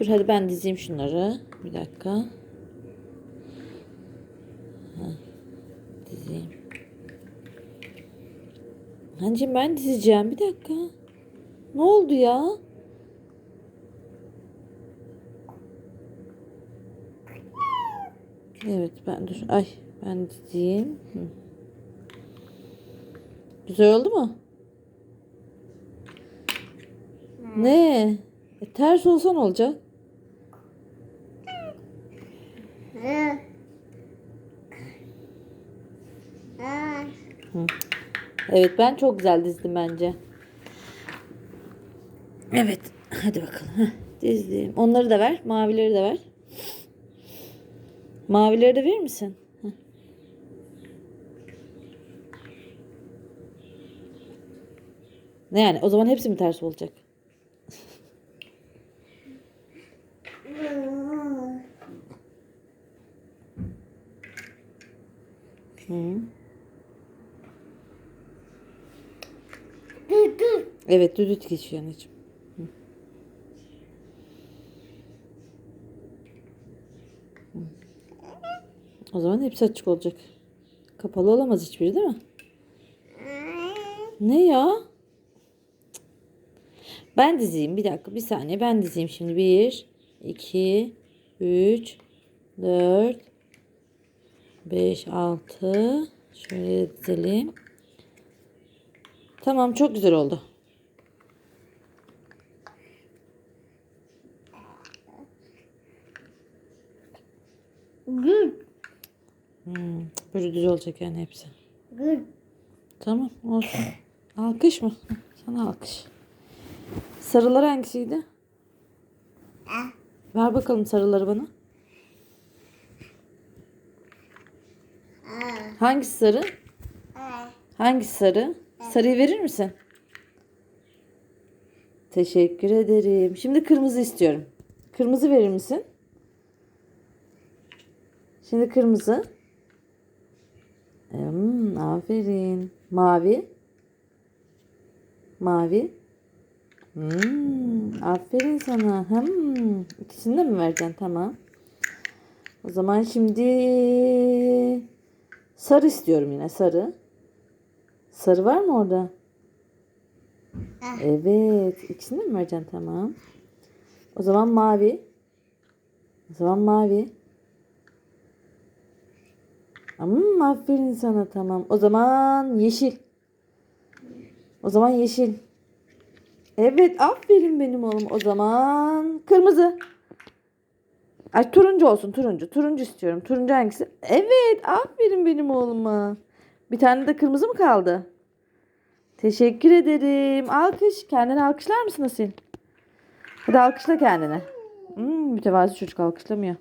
Dur hadi ben dizeyim şunları. Bir dakika. Heh, dizeyim. Anneciğim ben dizeceğim. Bir dakika. Ne oldu ya? Evet ben dur. Ay ben dizeyim. Hı. Güzel oldu mu? Ne? E, ters olsan olacak. Evet ben çok güzel dizdim bence. Evet hadi bakalım. Heh, dizdim. Onları da ver. Mavileri de ver. Mavileri de verir misin? Heh. Ne yani? O zaman hepsi mi ters olacak? Hı. Evet düdüt geçiyor anneciğim. O zaman hepsi açık olacak. Kapalı olamaz hiçbiri değil mi? Ne ya? Ben dizeyim bir dakika bir saniye ben dizeyim şimdi. Bir, iki, üç, dört, beş, altı. Şöyle dizelim. Tamam çok güzel oldu. Hmm, böyle düz olacak yani hepsi. Tamam olsun. Alkış mı? Sana alkış. Sarılar hangisiydi? Ver bakalım sarıları bana. Hangisi sarı? Hangisi sarı? Sarıyı verir misin? Teşekkür ederim. Şimdi kırmızı istiyorum. Kırmızı verir misin? Şimdi kırmızı. Hmm, aferin. Mavi. Mavi. Hmm, aferin sana. Hmm, ikisini de mi vereceksin? Tamam. O zaman şimdi sarı istiyorum yine sarı. Sarı var mı orada? Evet. İkisini mi vereceksin? Tamam. O zaman mavi. O zaman mavi. Hmm, aferin sana tamam. O zaman yeşil. O zaman yeşil. Evet aferin benim oğlum. O zaman kırmızı. Ay turuncu olsun turuncu. Turuncu istiyorum. Turuncu hangisi? Evet aferin benim oğluma. Bir tane de kırmızı mı kaldı? Teşekkür ederim. Alkış. Kendini alkışlar mısın Asil? Hadi alkışla kendini. Hmm, mütevazi çocuk alkışlamıyor.